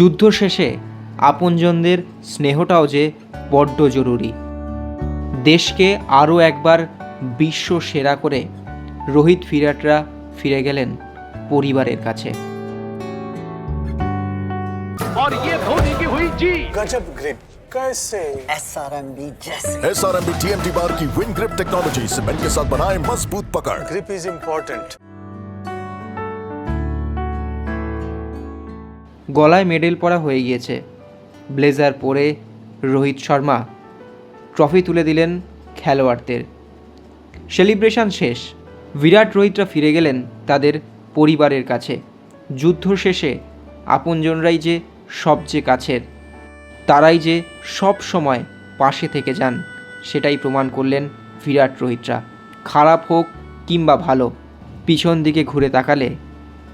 যুদ্ধ শেষে আপনজনদের স্নেহটাও যে বড্ড জরুরি দেশকে আরও একবার বিশ্ব সেরা করে রোহিত ফিরাটরা ফিরে গেলেন পরিবারের কাছে और ये धोनी की हुई जी गजब ग्रिप कैसे एस आर एम बी जैसे S R M B T M T bar की विन ग्रिप टेक्नोलॉजी सीमेंट के साथ बनाए मजबूत पकड़ ग्रिप इज इम्पोर्टेंट গলায় মেডেল পরা হয়ে গিয়েছে। ব্লেজার পরে রোহিত শর্মা। ট্রফি তুলে দিলেন খেলোয়াড়দের। সেলিব্রেশন শেষ। বিরাট রোহিতরা ফিরে গেলেন তাদের পরিবারের কাছে। যুদ্ধ শেষে আপনজনরাই যে সবচেয়ে কাছের, তারাই যে সব সময় পাশে থেকে যান, সেটাই প্রমাণ করলেন বিরাট রোহিতরা। খারাপ হোক কিংবা ভালো, পিছন দিকে ঘুরে তাকালে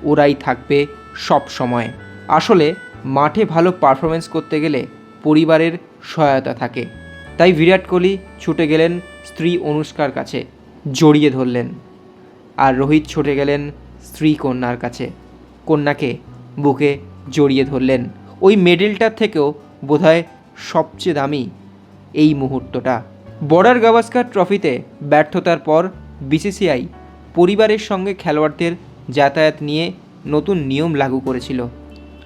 ওরাই থাকবে সব সময়। আসলে মাঠে ভালো পারফরমেন্স করতে গেলে পরিবারের সহায়তা থাকে। তাই বিরাট কোহলি ছুটে গেলেন স্ত্রী অনুষ্কার কাছে, জড়িয়ে ধরলেন। আর রোহিত ছুটে গেলেন স্ত্রী কন্যার কাছে, কন্যাকে বুকে জড়িয়ে ধরলেন। ওই মেডেলটার থেকেও বোধহয় সবচেয়ে দামি এই মুহূর্তটা। বর্ডার গাভাস্কার ট্রফিতে ব্যর্থতার পর বিসিসিআই পরিবারের সঙ্গে খেলোয়াড়দের যাতায়াত নিয়ে নতুন নিয়ম লাগু করেছিল।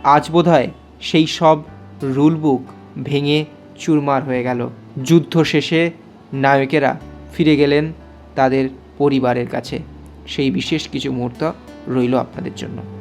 আজ বোধহয় সেই সব রুলবুক ভেঙে চুরমার হয়ে গেল। যুদ্ধ শেষে নায়কেরা ফিরে গেলেন তাদের পরিবারের কাছে। সেই বিশেষ কিছু মুহূর্ত রইল আপনাদের জন্য।